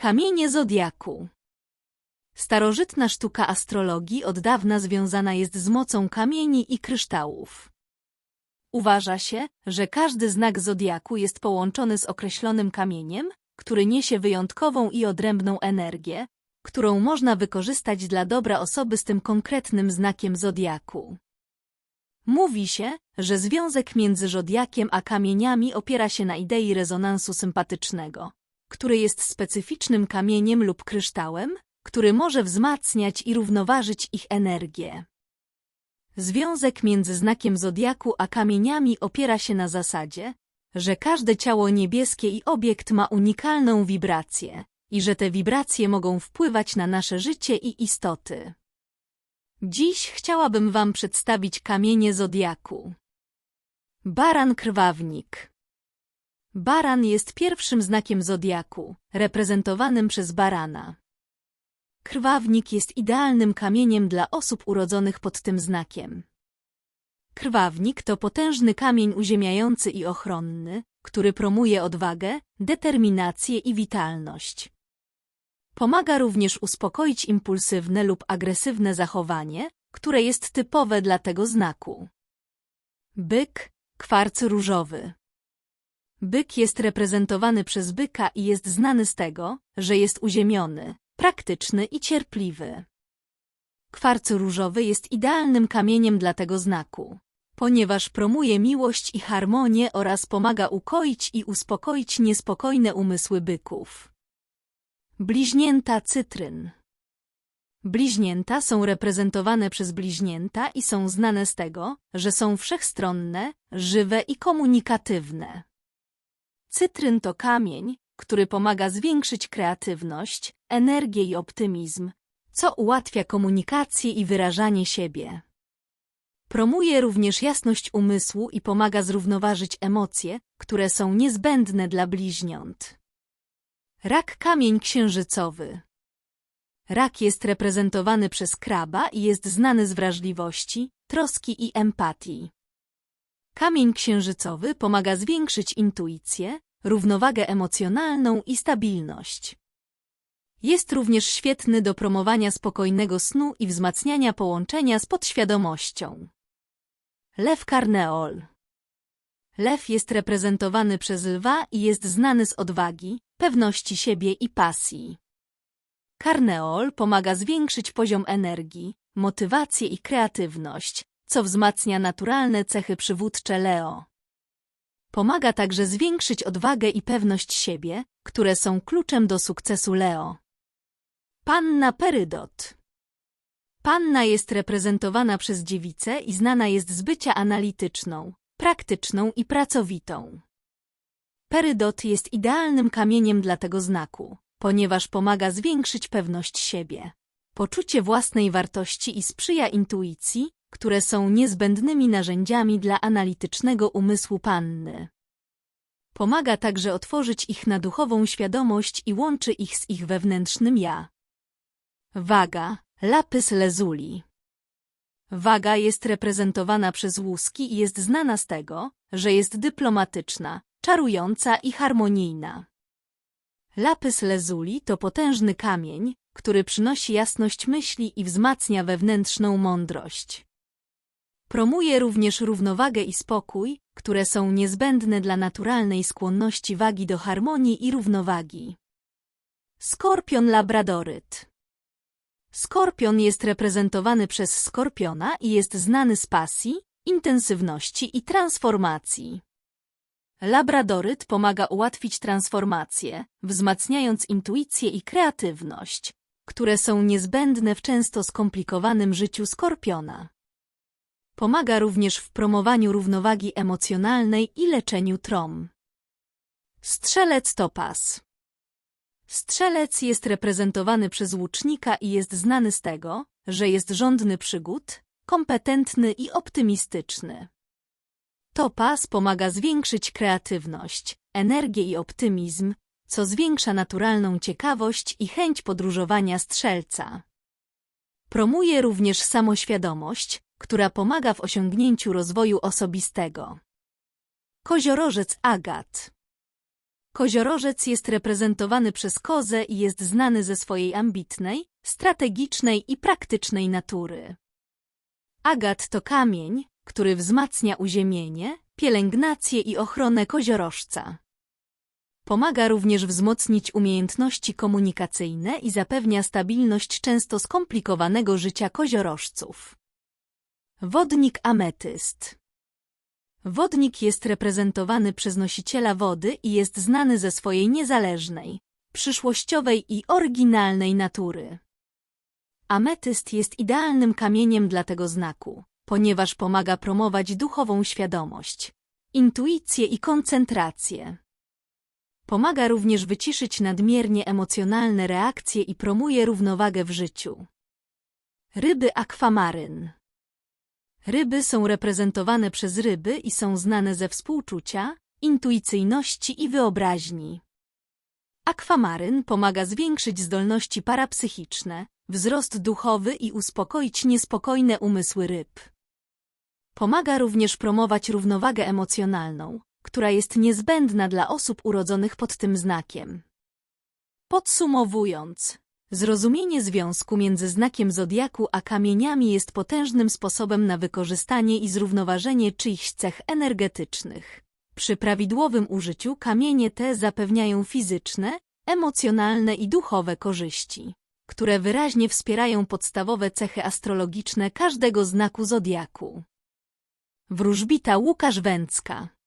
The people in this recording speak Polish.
Kamienie zodiaku. Starożytna sztuka astrologii od dawna związana jest z mocą kamieni i kryształów. Uważa się, że każdy znak zodiaku jest połączony z określonym kamieniem, który niesie wyjątkową i odrębną energię, którą można wykorzystać dla dobra osoby z tym konkretnym znakiem zodiaku. Mówi się, że związek między zodiakiem a kamieniami opiera się na idei rezonansu sympatycznego, który jest specyficznym kamieniem lub kryształem, który może wzmacniać i równoważyć ich energię. Związek między znakiem zodiaku a kamieniami opiera się na zasadzie, że każde ciało niebieskie i obiekt ma unikalną wibrację i że te wibracje mogą wpływać na nasze życie i istoty. Dziś chciałabym Wam przedstawić kamienie zodiaku. Baran krwawnik Baran jest pierwszym znakiem zodiaku, reprezentowanym przez barana. Krwawnik jest idealnym kamieniem dla osób urodzonych pod tym znakiem. Krwawnik to potężny kamień uziemiający i ochronny, który promuje odwagę, determinację i witalność. Pomaga również uspokoić impulsywne lub agresywne zachowanie, które jest typowe dla tego znaku. Byk, kwarc różowy. Byk jest reprezentowany przez byka i jest znany z tego, że jest uziemiony, praktyczny i cierpliwy. Kwarc różowy jest idealnym kamieniem dla tego znaku, ponieważ promuje miłość i harmonię oraz pomaga ukoić i uspokoić niespokojne umysły byków. Bliźnięta cytryn Bliźnięta są reprezentowane przez bliźnięta i są znane z tego, że są wszechstronne, żywe i komunikatywne. Cytryn to kamień, który pomaga zwiększyć kreatywność, energię i optymizm, co ułatwia komunikację i wyrażanie siebie. Promuje również jasność umysłu i pomaga zrównoważyć emocje, które są niezbędne dla bliźniąt. Rak kamień księżycowy Rak jest reprezentowany przez kraba i jest znany z wrażliwości, troski i empatii. Kamień księżycowy pomaga zwiększyć intuicję, równowagę emocjonalną i stabilność. Jest również świetny do promowania spokojnego snu i wzmacniania połączenia z podświadomością. Lew Carneol Lew jest reprezentowany przez lwa i jest znany z odwagi, pewności siebie i pasji. Carneol pomaga zwiększyć poziom energii, motywację i kreatywność, co wzmacnia naturalne cechy przywódcze Leo. Pomaga także zwiększyć odwagę i pewność siebie, które są kluczem do sukcesu Leo. Panna Perydot Panna jest reprezentowana przez dziewicę i znana jest z bycia analityczną, praktyczną i pracowitą. Perydot jest idealnym kamieniem dla tego znaku, ponieważ pomaga zwiększyć pewność siebie, poczucie własnej wartości i sprzyja intuicji, które są niezbędnymi narzędziami dla analitycznego umysłu panny. Pomaga także otworzyć ich na duchową świadomość i łączy ich z ich wewnętrznym ja. Waga, lapis lazuli. Waga jest reprezentowana przez łuski i jest znana z tego, że jest dyplomatyczna, czarująca i harmonijna. Lapis lazuli to potężny kamień, który przynosi jasność myśli i wzmacnia wewnętrzną mądrość. Promuje również równowagę i spokój, które są niezbędne dla naturalnej skłonności wagi do harmonii i równowagi. Skorpion labradoryt Skorpion jest reprezentowany przez skorpiona i jest znany z pasji, intensywności i transformacji. Labradoryt pomaga ułatwić transformację, wzmacniając intuicję i kreatywność, które są niezbędne w często skomplikowanym życiu skorpiona. Pomaga również w promowaniu równowagi emocjonalnej i leczeniu trom. Strzelec topaz Strzelec jest reprezentowany przez łucznika i jest znany z tego, że jest żądny przygód, kompetentny i optymistyczny. Topaz pomaga zwiększyć kreatywność, energię i optymizm, co zwiększa naturalną ciekawość i chęć podróżowania strzelca. Promuje również samoświadomość, która pomaga w osiągnięciu rozwoju osobistego. Koziorożec agat Koziorożec jest reprezentowany przez kozę i jest znany ze swojej ambitnej, strategicznej i praktycznej natury. Agat to kamień, który wzmacnia uziemienie, pielęgnację i ochronę koziorożca. Pomaga również wzmocnić umiejętności komunikacyjne i zapewnia stabilność często skomplikowanego życia koziorożców. Wodnik ametyst Wodnik jest reprezentowany przez nosiciela wody i jest znany ze swojej niezależnej, przyszłościowej i oryginalnej natury. Ametyst jest idealnym kamieniem dla tego znaku, ponieważ pomaga promować duchową świadomość, intuicję i koncentrację. Pomaga również wyciszyć nadmiernie emocjonalne reakcje i promuje równowagę w życiu. Ryby akwamaryn Ryby są reprezentowane przez ryby i są znane ze współczucia, intuicyjności i wyobraźni. Akwamaryn pomaga zwiększyć zdolności parapsychiczne, wzrost duchowy i uspokoić niespokojne umysły ryb. Pomaga również promować równowagę emocjonalną, która jest niezbędna dla osób urodzonych pod tym znakiem. Podsumowując, zrozumienie związku między znakiem zodiaku a kamieniami jest potężnym sposobem na wykorzystanie i zrównoważenie czyichś cech energetycznych. Przy prawidłowym użyciu kamienie te zapewniają fizyczne, emocjonalne i duchowe korzyści, które wyraźnie wspierają podstawowe cechy astrologiczne każdego znaku zodiaku. Wróżbita Łukasz Węcka